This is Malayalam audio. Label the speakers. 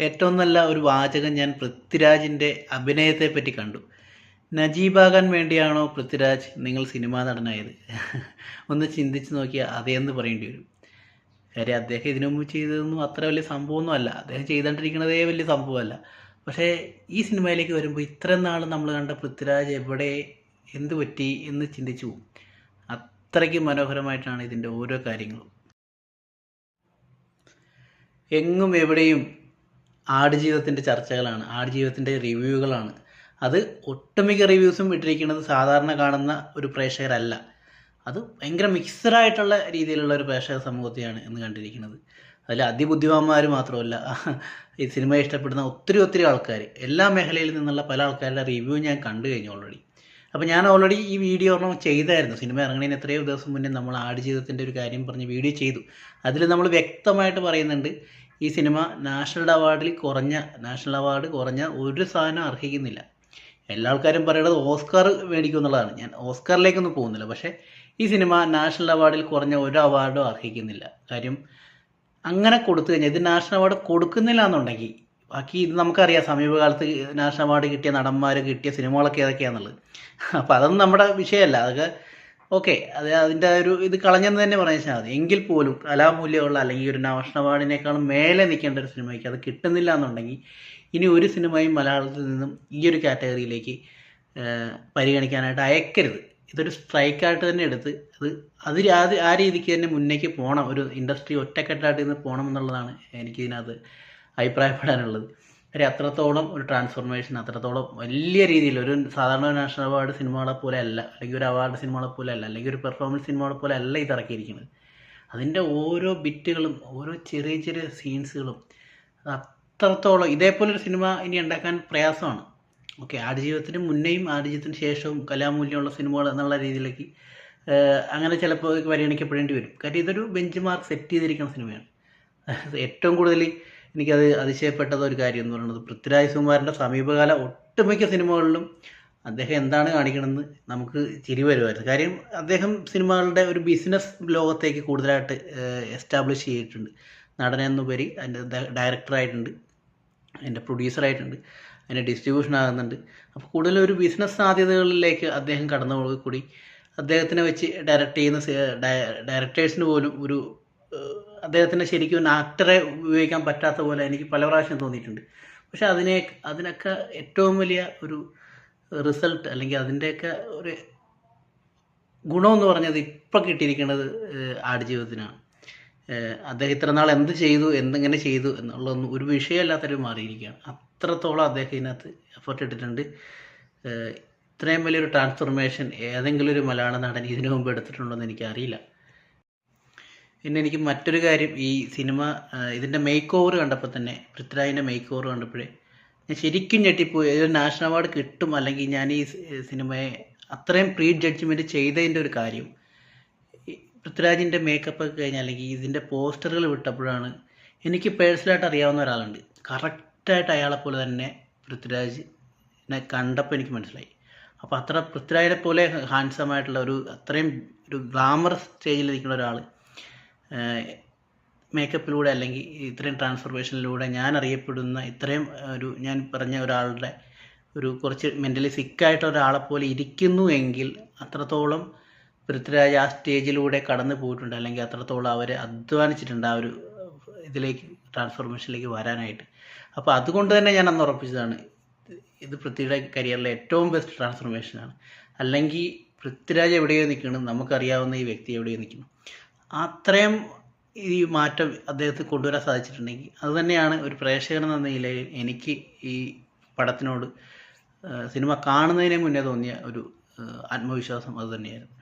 Speaker 1: ഏറ്റവും നല്ല ഒരു വാചകം ഞാൻ പൃഥ്വിരാജിന്റെ അഭിനയത്തെ പറ്റി കണ്ടു. നജീബാകാൻ വേണ്ടിയാണോ പൃഥ്വിരാജ് നിങ്ങൾ സിനിമാ നടനായത്? ഒന്ന് ചിന്തിച്ച് നോക്കിയാൽ അതേന്ന് പറയേണ്ടി വരും. കാര്യം അദ്ദേഹം ഇതിനു മുമ്പ് ചെയ്തതൊന്നും അത്ര വലിയ സംഭവമൊന്നും അല്ല. അദ്ദേഹം ചെയ്തുകൊണ്ടിരിക്കുന്നതേ വലിയ സംഭവമല്ല. പക്ഷേ ഈ സിനിമയിലേക്ക് വരുമ്പോൾ ഇത്രയും നാൾ നമ്മൾ കണ്ട പൃഥ്വിരാജ് എവിടെ എന്ത് പറ്റി എന്ന് ചിന്തിച്ചു പോകും. അത്രയ്ക്ക് മനോഹരമായിട്ടാണ് ഇതിന്റെ ഓരോ കാര്യങ്ങളും. എങ്ങും എവിടെയും ആടുജീവിതത്തിന്റെ ചർച്ചകളാണ് ആടുജീവിതത്തിന്റെ റിവ്യൂകളാണ്. അത് ഒട്ടുമിക്ക റിവ്യൂസും ഇട്ടിരിക്കുന്നത് സാധാരണ കാണുന്ന ഒരു പ്രേക്ഷകരല്ല. അത് ഭയങ്കര മിക്സഡായിട്ടുള്ള രീതിയിലുള്ള ഒരു പ്രേക്ഷക സമൂഹത്തെയാണ് എന്ന് കണ്ടിരിക്കുന്നത്. അതിൽ അതിബുദ്ധിമാന്മാർ മാത്രമല്ല ഈ സിനിമ ഇഷ്ടപ്പെടുന്ന ഒത്തിരി ഒത്തിരി ആൾക്കാർ എല്ലാ മേഖലയിൽ നിന്നുള്ള പല ആൾക്കാരുടെ റിവ്യൂ ഞാൻ കണ്ടു കഴിഞ്ഞു ഓൾറെഡി അപ്പോൾ ഞാൻ ഓൾറെഡി ഈ വീഡിയോ ഒരെണ്ണം ചെയ്തായിരുന്നു. സിനിമ ഇറങ്ങുന്നതിന് എത്രയോ ദിവസം മുന്നേ നമ്മൾ ആടുജീവിതത്തിന്റെ ഒരു കാര്യം പറഞ്ഞ് വീഡിയോ ചെയ്തു. അതിൽ നമ്മൾ വ്യക്തമായിട്ട് പറയുന്നുണ്ട് ഈ സിനിമ നാഷണൽ അവാർഡിൽ കുറഞ്ഞ നാഷണൽ അവാർഡ് കുറഞ്ഞ ഒരു സാധനം അർഹിക്കുന്നില്ല. എല്ലാ ആൾക്കാരും പറയുന്നത് ഓസ്കാർ മേടിക്കും എന്നുള്ളതാണ്. ഞാൻ ഓസ്കാറിലേക്കൊന്നും പോകുന്നില്ല. പക്ഷേ ഈ സിനിമ നാഷണൽ അവാർഡിൽ കുറഞ്ഞ ഒരു അവാർഡും അർഹിക്കുന്നില്ല. കാര്യം അങ്ങനെ കൊടുത്തു കഴിഞ്ഞാൽ ഇത് നാഷണൽ അവാർഡ് കൊടുക്കുന്നില്ല എന്നുണ്ടെങ്കിൽ ബാക്കി ഇത് നമുക്കറിയാം. സമീപകാലത്ത് നാഷണൽ അവാർഡ് കിട്ടിയ നടന്മാർ കിട്ടിയ സിനിമകളൊക്കെ ഏതൊക്കെയാണെന്നുള്ളത് അപ്പോൾ അതൊന്നും നമ്മുടെ വിഷയമല്ല. അതൊക്കെ ഓക്കെ അത് അതിന്റെ ഒരു ഇത് കളഞ്ഞെന്ന് തന്നെ പറയാൻ മതി എങ്കിൽ പോലും കലാമൂല്യമുള്ള അല്ലെങ്കിൽ ഒരു നാഷണൽ അവാർഡിനേക്കാളും മേലെ നിൽക്കേണ്ട ഒരു സിനിമയ്ക്ക് അത് കിട്ടുന്നില്ല എന്നുണ്ടെങ്കിൽ ഇനി ഒരു സിനിമയും മലയാളത്തിൽ നിന്നും ഈ ഒരു കാറ്റഗറിയിലേക്ക് പരിഗണിക്കാനായിട്ട് അയക്കരുത്. ഇതൊരു സ്ട്രൈക്കായിട്ട് തന്നെ എടുത്ത് അത് അതിൽ അത് ആ രീതിക്ക് തന്നെ മുന്നേക്ക് പോകണം ഒരു ഇൻഡസ്ട്രി ഒറ്റക്കെട്ടായിട്ട് ഇന്ന് പോകണം എന്നുള്ളതാണ് എനിക്ക് ഇതിനകത്ത് അഭിപ്രായപ്പെടാനുള്ളത്. കാര്യം അത്രത്തോളം ഒരു ട്രാൻസ്ഫോർമേഷൻ അത്രത്തോളം വലിയ രീതിയിൽ ഒരു സാധാരണ ഒരു നാഷണൽ അവാർഡ് സിനിമകളെ പോലെ അല്ല അല്ലെങ്കിൽ ഒരു അവാർഡ് സിനിമകളെ പോലെ അല്ല അല്ലെങ്കിൽ ഒരു പെർഫോമൻസ് സിനിമകളെ പോലെ അല്ല ഇത് ഇറക്കിയിരിക്കുന്നത് അതിന്റെ ഓരോ ബിറ്റുകളും ഓരോ ചെറിയ ചെറിയ സീൻസുകളും അത് അത്രത്തോളം ഇതേപോലൊരു സിനിമ ഇനി ഉണ്ടാക്കാൻ പ്രയാസമാണ് ഓക്കെ ആടുജീവിതത്തിന് മുന്നേയും ആടുജീവിതത്തിന് ശേഷവും കലാമൂല്യമുള്ള സിനിമകൾ എന്നുള്ള രീതിയിലേക്ക് അങ്ങനെ ചിലപ്പോൾ പരിഗണിക്കപ്പെടേണ്ടി വരും കാര്യം ഇതൊരു ബെഞ്ച് മാർക്ക് സെറ്റ് ചെയ്തിരിക്കുന്ന സിനിമയാണ് ഏറ്റവും കൂടുതൽ എനിക്കത് അതിശയപ്പെട്ടത് ഒരു കാര്യം എന്ന് പറയുന്നത് പൃഥ്വിരാജ് സുകുമാരന്റെ സമീപകാല ഒട്ടുമിക്ക സിനിമകളിലും അദ്ദേഹം എന്താണ് കാണിക്കണമെന്ന് നമുക്ക് ചിരി വരുമായിരുന്നു. കാര്യം അദ്ദേഹം സിനിമകളുടെ ഒരു ബിസിനസ് ലോകത്തേക്ക് കൂടുതലായിട്ട് എസ്റ്റാബ്ലിഷ് ചെയ്തിട്ടുണ്ട്. നടനെന്നുപരി അതിന്റെ ഡയറക്ടറായിട്ടുണ്ട് അതിന്റെ പ്രൊഡ്യൂസറായിട്ടുണ്ട് അതിന്റെ ഡിസ്ട്രിബ്യൂഷൻ ആകുന്നുണ്ട്. അപ്പോൾ കൂടുതലും ഒരു ബിസിനസ് സാധ്യതകളിലേക്ക് അദ്ദേഹം കടന്നു കൂടി അദ്ദേഹത്തിനെ വെച്ച് ഡയറക്റ്റ് ചെയ്യുന്ന ഡയറക്ടേഴ്സിന് പോലും ഒരു അദ്ദേഹത്തിന് ശരിക്കും ഒരു ആക്ടറെ ഉപയോഗിക്കാൻ പറ്റാത്ത പോലെ എനിക്ക് പല പ്രാവശ്യം തോന്നിയിട്ടുണ്ട്. പക്ഷെ അതിനെ അതിനൊക്കെ ഏറ്റവും വലിയ ഒരു റിസൾട്ട് അല്ലെങ്കിൽ അതിന്റെയൊക്കെ ഒരു ഗുണമെന്ന് പറഞ്ഞത് ഇപ്പം കിട്ടിയിരിക്കുന്നത് ആടുജീവിതത്തിനാണ്. അദ്ദേഹം ഇത്ര നാൾ എന്ത് ചെയ്തു എന്തെങ്ങനെ ചെയ്തു എന്നുള്ളതൊന്നും ഒരു വിഷയമല്ലാത്തൊരു മാറിയിരിക്കുകയാണ്. അത്രത്തോളം അദ്ദേഹം ഇതിനകത്ത് എഫർട്ട് ഇട്ടിട്ടുണ്ട്. ഇത്രയും വലിയൊരു ട്രാൻസ്ഫോർമേഷൻ ഏതെങ്കിലും ഒരു മലയാള നടൻ ഇതിനു മുമ്പ് എടുത്തിട്ടുണ്ടോ എന്ന് എനിക്കറിയില്ല. പിന്നെ എനിക്ക് മറ്റൊരു കാര്യം ഈ സിനിമ ഇതിന്റെ മേക്ക് ഓവർ കണ്ടപ്പോൾ തന്നെ പൃഥ്വിരാജിന്റെ മേക്ക് ഓവർ കണ്ടപ്പോഴേ ഞാൻ ശരിക്കും ഞെട്ടിപ്പോയി. ഒരു നാഷണൽ അവാർഡ് കിട്ടും അല്ലെങ്കിൽ ഞാൻ ഈ സിനിമയെ അത്രയും പ്രീ ജഡ്ജ്മെന്റ് ചെയ്തതിന്റെ ഒരു കാര്യം. പൃഥ്വിരാജിന്റെ മേക്കപ്പ് ഒക്കെ കഴിഞ്ഞാൽ അല്ലെങ്കിൽ ഇതിന്റെ പോസ്റ്ററുകൾ വിട്ടപ്പോഴാണ് എനിക്ക് പേഴ്സണലായിട്ട് അറിയാവുന്ന ഒരാളുണ്ട്. കറക്റ്റായിട്ട് അയാളെ പോലെ തന്നെ പൃഥ്വിരാജിനെ കണ്ടപ്പോൾ എനിക്ക് മനസ്സിലായി. അപ്പോൾ അത്ര പൃഥ്വിരാജിനെ പോലെ ഹാൻസമായിട്ടുള്ള ഒരു അത്രയും ഒരു സ്റ്റേജിൽ നിൽക്കുന്ന ഒരാൾ മേക്കപ്പിലൂടെ അല്ലെങ്കിൽ ഇത്രയും ട്രാൻസ്ഫോർമേഷനിലൂടെ ഞാൻ അറിയപ്പെടുന്ന ഇത്രയും ഒരു ഞാൻ പറഞ്ഞ ഒരാളുടെ ഒരു കുറച്ച് മെന്റലി സിക്കായിട്ട് ഒരാളെ പോലെ ഇരിക്കുന്നു എങ്കിൽ അത്രത്തോളം പൃഥ്വിരാജ് ആ സ്റ്റേജിലൂടെ കടന്നു പോയിട്ടുണ്ട്. അല്ലെങ്കിൽ അത്രത്തോളം അവർ അധ്വാനിച്ചിട്ടുണ്ട് ആ ഒരു ഇതിലേക്ക് ട്രാൻസ്ഫോർമേഷനിലേക്ക് വരാനായിട്ട്. അപ്പോൾ അതുകൊണ്ട് തന്നെ ഞാൻ അന്ന് ഉറപ്പിച്ചതാണ് ഇത് പൃഥ്വിയുടെ കരിയറിലെ ഏറ്റവും ബെസ്റ്റ് ട്രാൻസ്ഫോർമേഷനാണ് അല്ലെങ്കിൽ പൃഥ്വിരാജ് എവിടെയോ നിൽക്കണം നമുക്കറിയാവുന്ന ഈ വ്യക്തി എവിടെയോ നിൽക്കണം. അത്രയും ഈ മാറ്റം അദ്ദേഹത്തെ കൊണ്ടുവരാൻ സാധിച്ചിട്ടുണ്ടെങ്കിൽ അതുതന്നെയാണ് ഒരു പ്രേക്ഷകൻ എന്ന നിലയിൽ എനിക്ക് ഈ പടത്തിനോട് സിനിമ കാണുന്നതിന് മുന്നേ തോന്നിയ ഒരു ആത്മവിശ്വാസം അതുതന്നെയായിരുന്നു